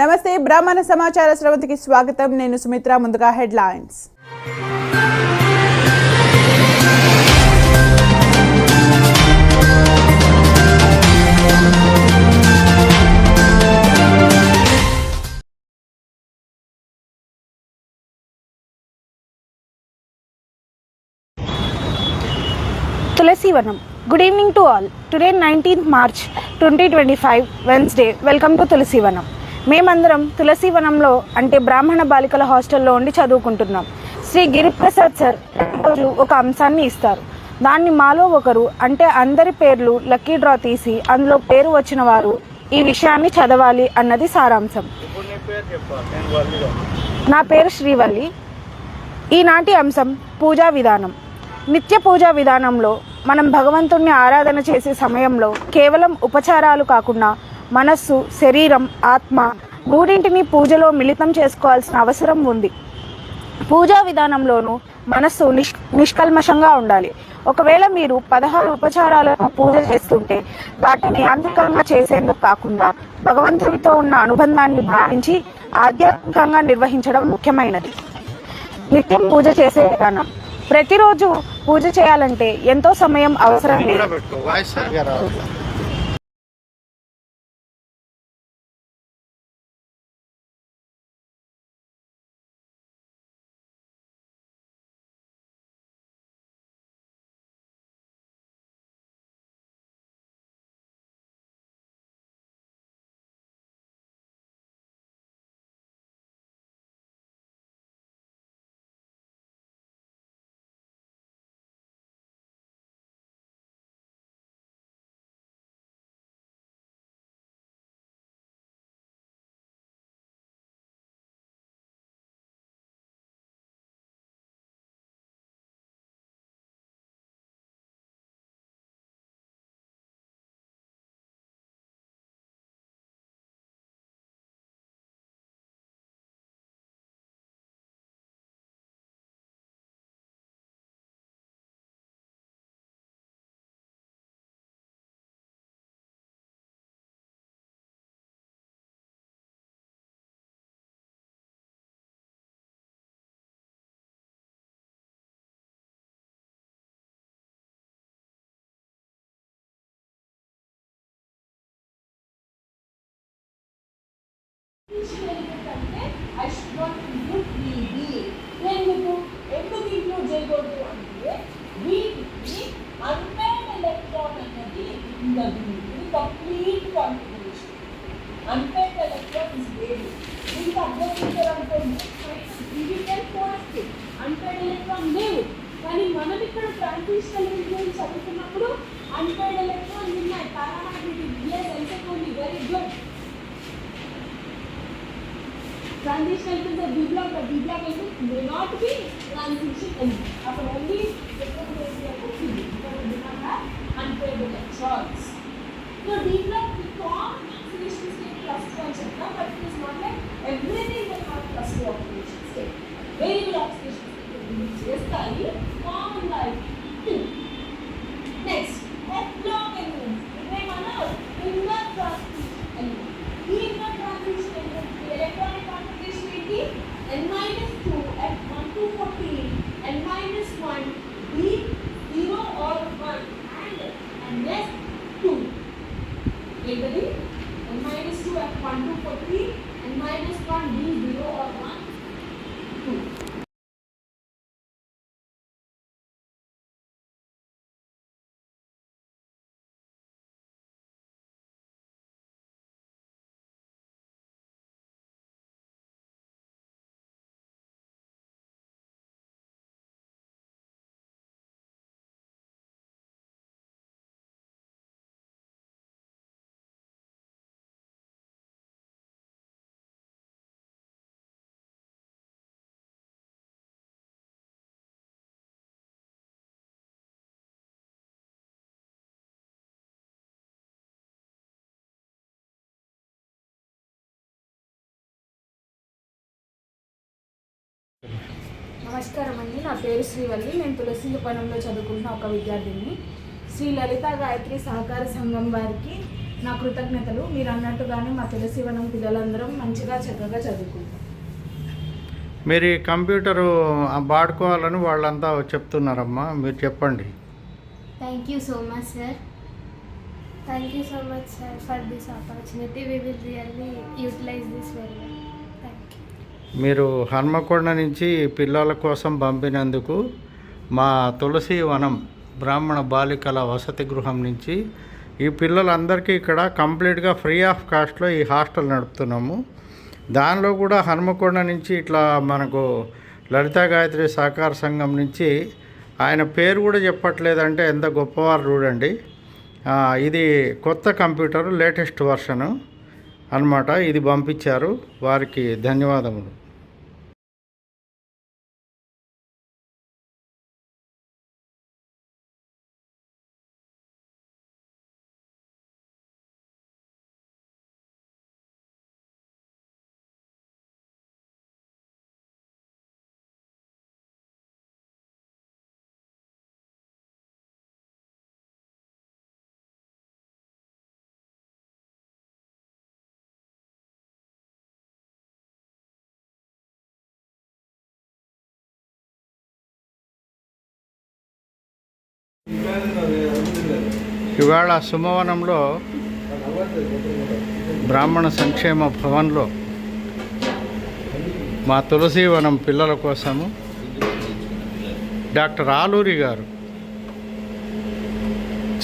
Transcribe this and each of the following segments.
నమస్తే బ్రాహ్మణ సమాచార స్రవంతికి స్వాగతం. నేను సుమిత్ర ముందుగా headlines. Tulasivanam. Good evening to all today nineteenth March twenty twenty five Wednesday welcome to Tulasivanam. మేమందరం తులసివనంలో అంటే బ్రాహ్మణ బాలికల హాస్టల్లో ఉండి చదువుకుంటున్నాం. శ్రీ గిరిప్రసాద్ సార్ రోజు ఒక అంశాన్ని ఇస్తారు. దాన్ని మాలో ఒకరు అంటే అందరి పేర్లు లక్కీ డ్రా తీసి అందులో పేరు వచ్చిన వారు ఈ విషయాన్ని చదవాలి అన్నది సారాంశం. నా పేరు శ్రీవల్లి. ఈనాటి అంశం పూజా విధానం. నిత్య పూజా విధానంలో మనం భగవంతుణ్ణి ఆరాధన చేసే సమయంలో కేవలం ఉపచారాలు కాకుండా మనస్సు శరీరం ఆత్మ మూడింటిని పూజలో మిళితం చేసుకోవాల్సిన అవసరం ఉంది. పూజా విధానంలోనూ మనస్సు నిష్ నిష్కల్మషంగా ఉండాలి. ఒకవేళ మీరు పదహారు ఉపచారాలను పూజ చేస్తుంటే వాటిని యాంత్రికంగా చేసేందుకు కాకుండా భగవంతుడితో ఉన్న అనుబంధాన్ని భావించి ఆధ్యాత్మికంగా నిర్వహించడం ముఖ్యమైనది. నిత్యం పూజ చేసే విధానం. ప్రతిరోజు పూజ చేయాలంటే ఎంతో సమయం అవసరం లేదు. అంటే ఐ షుడ్ నాట్ ఇంక్లూడ్ వీడి ఎందుకు ఎందుకు ఇంక్లూడ్ చేయకూడదు అంటే వీటికి అన్పేడ్ ఎలక్ట్రాన్ అన్నది ఉండదు. ఇది complete configuration unpaired electron is లేదు దీనికి అభ్యర్థించాలనుకోండి డిజిటల్ ఫోర్స్ అన్పేడ్ ఎలక్ట్రాన్ లేవు కానీ మనం ఇక్కడ ట్రాన్సిషనల్ గురించి చదువుతున్నప్పుడు అన్పేడ్ ఎలక్ట్రాన్ ఉన్నాయి. Paramagnetic Transitional it is a B block, the B block may not be transition element. After only because it does not have unpaired electrons. So D block N minus 2 at 1 to 14, N minus 1, D 0 or 1, 2. నమస్కారం అండి నా పేరు శ్రీవల్లి. నేను తులసివనంలో చదువుకుంటున్న ఒక విద్యార్థిని. శ్రీ లలిత గాయత్రి సహకార సంఘం వారికి నా కృతజ్ఞతలు. మీరు అన్నట్టుగానే మా తులసివనం పిల్లలందరం మంచిగా చక్కగా చదువుకుంటాం. మీరు ఈ కంప్యూటరు వాడుకోవాలని వాళ్ళంతా చెప్తున్నారమ్మా. మీరు చెప్పండి. Thank you so much, sir. Thank you so much, sir, for this opportunity. We will really utilize this very well. మీరు హన్మకొండ నుంచి పిల్లల కోసం పంపినందుకు మా తులసి వనం బ్రాహ్మణ బాలికల వసతి గృహం నుంచి ఈ పిల్లలందరికీ ఇక్కడ కంప్లీట్గా ఫ్రీ ఆఫ్ కాస్ట్లో ఈ హాస్టల్ నడుపుతున్నాము. దానిలో కూడా హన్మకొండ నుంచి ఇట్లా మనకు లలితా గాయత్రి సహకార సంఘం నుంచి ఆయన పేరు కూడా చెప్పట్లేదంటే ఎంత గొప్పవారు చూడండి. ఇది కొత్త కంప్యూటర్ లేటెస్ట్ వర్షను అన్నమాట. ఇది పంపించారు. వారికి ధన్యవాదములు. ఇవాళ సుమవనంలో బ్రాహ్మణ సంక్షేమ భవన్లో మా తులసీవనం పిల్లల కోసము డాక్టర్ ఆలూరి గారు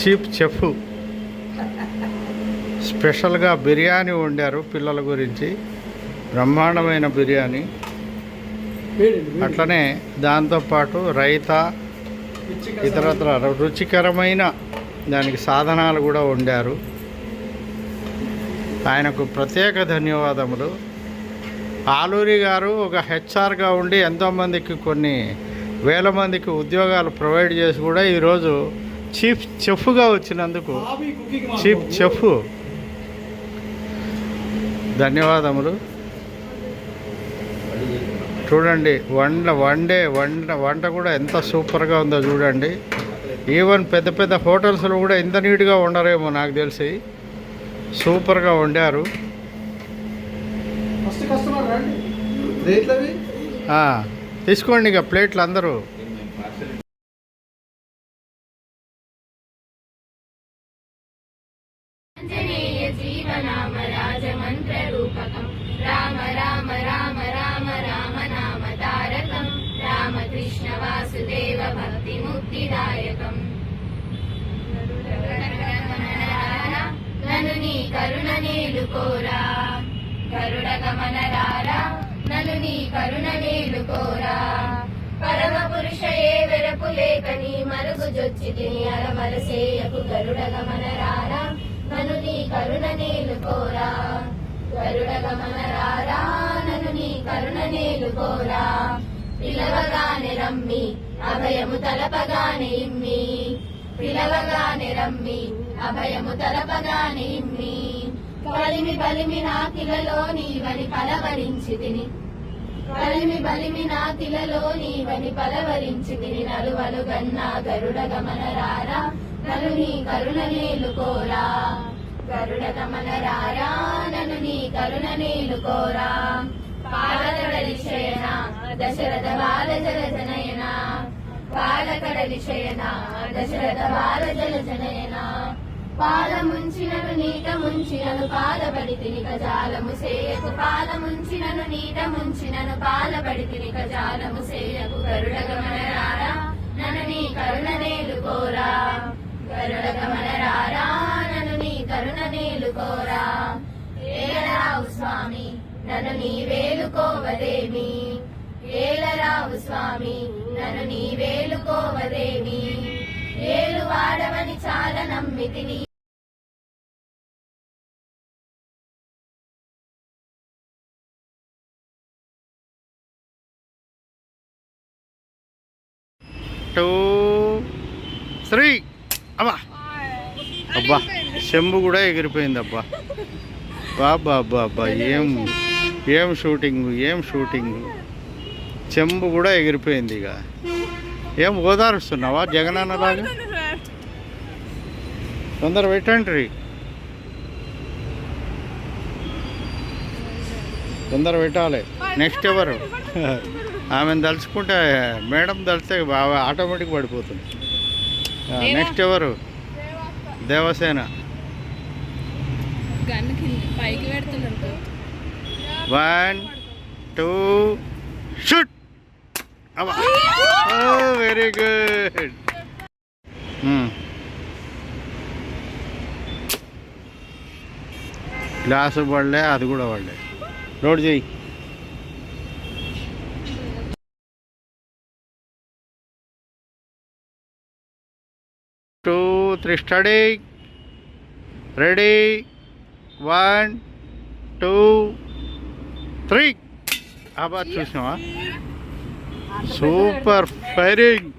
చీఫ్ చెఫ్ స్పెషల్గా బిర్యానీ వండారు పిల్లల గురించి బ్రహ్మాండమైన బిర్యానీ. అట్లనే దాంతోపాటు రైతా ఇతరత్ర రుచికరమైన దానికి సాధనాలు కూడా వండారు. ఆయనకు ప్రత్యేక ధన్యవాదములు. ఆలూరి గారు ఒక హెచ్ఆర్గా ఉండి ఎంతోమందికి కొన్ని వేల మందికి ఉద్యోగాలు ప్రొవైడ్ చేసి కూడా ఈరోజు చీఫ్ చెఫ్గా వచ్చినందుకు చీఫ్ చెఫ్. ధన్యవాదములు. చూడండి వంట వండే వంట వంట కూడా ఎంత సూపర్గా ఉందో చూడండి. ఈవెన్ పెద్ద పెద్ద హోటల్స్లో కూడా ఇంత నీట్గా ఉండరేమో నాకు తెలిసి. సూపర్గా వండారు. తీసుకోండి ఇక ప్లేట్లు అందరూ. నన్ను నీ కరుణ నేలు నేలుకోరా గరుడ గమనరారా నన్ను నీ కరుణ నేలు కోరా. పరమ పురుష ఏ వెరపు లేక నీ మరుగు జొచ్చి తిని అరమరసేయకు గరుడ గమనరారా నన్ను నీ కరుణ నేలు కోరా. గరుడ గమనరారా నన్ను నీ కరుణ నేలు కోరా. పిలవగానే రమ్మి అభయము తలపగానే ఇమ్మి పిలవగానే రమ్మి అభయము తలపగానే ఇమ్మి కలిమి బలిమి నాకిలలో నీవని పలవరించి తిని. కలిమి బలిమి నాకిలలో నీవని పలవరించి తిని. నలువలు గన్నా గరుడ గమనరారా నలు నీ కరుణ నేలుకోరా. గరుడ గమనరారా నన్ను నీ కరుణ నేలుకోరా. పాలకడలి శయన దశరథ బాల జల జనయన పాలకడలి దశరథ బాల జల జనయన పాల ముంచినను నీట ముంచినను పాలబడి తినిక జాలము సేయకు. పాల ముంచినను నీట ముంచినను పాలబడి తినిక జాలము సేయకు. గరుడ గమనరారా నన్ను నీ కరుణ నేలుకోరా గరుడ గమనరారా నన్ను నీ కరుణ నేలుకోరా ఏలరావు స్వామి నన్ను నీ వేలుకోవదేమి ఏలరావు స్వామి నన్ను నీ వేలుకోవదేమి ఏలు వాడవని చాలా నమ్మితిని. Two three. అబ్బా. అబ్బా చెంబు కూడా ఎగిరిపోయింది అబ్బా. బాబా అబ్బా అబ్బా ఏం ఏం షూటింగ్ ఏం షూటింగ్. చెంబు కూడా ఎగిరిపోయింది ఇక. ఏం ఓదారుస్తున్నావా? జగన్ జగనన్నలాగా తొందర పెట్టండి. తొందర పెట్టాలి. నెక్స్ట్ ఎవరు? ఆమెను తలుచుకుంటే మేడం తలిస్తే బాగా ఆటోమేటిక్ పడిపోతుంది. నెక్స్ట్ ఎవరు? Devasena. One two shoot very good glass పడలే అది కూడా పడలే లోడ్ చేయి. Two three steady ready one two three అబ్బా చూసినావా? Super firing!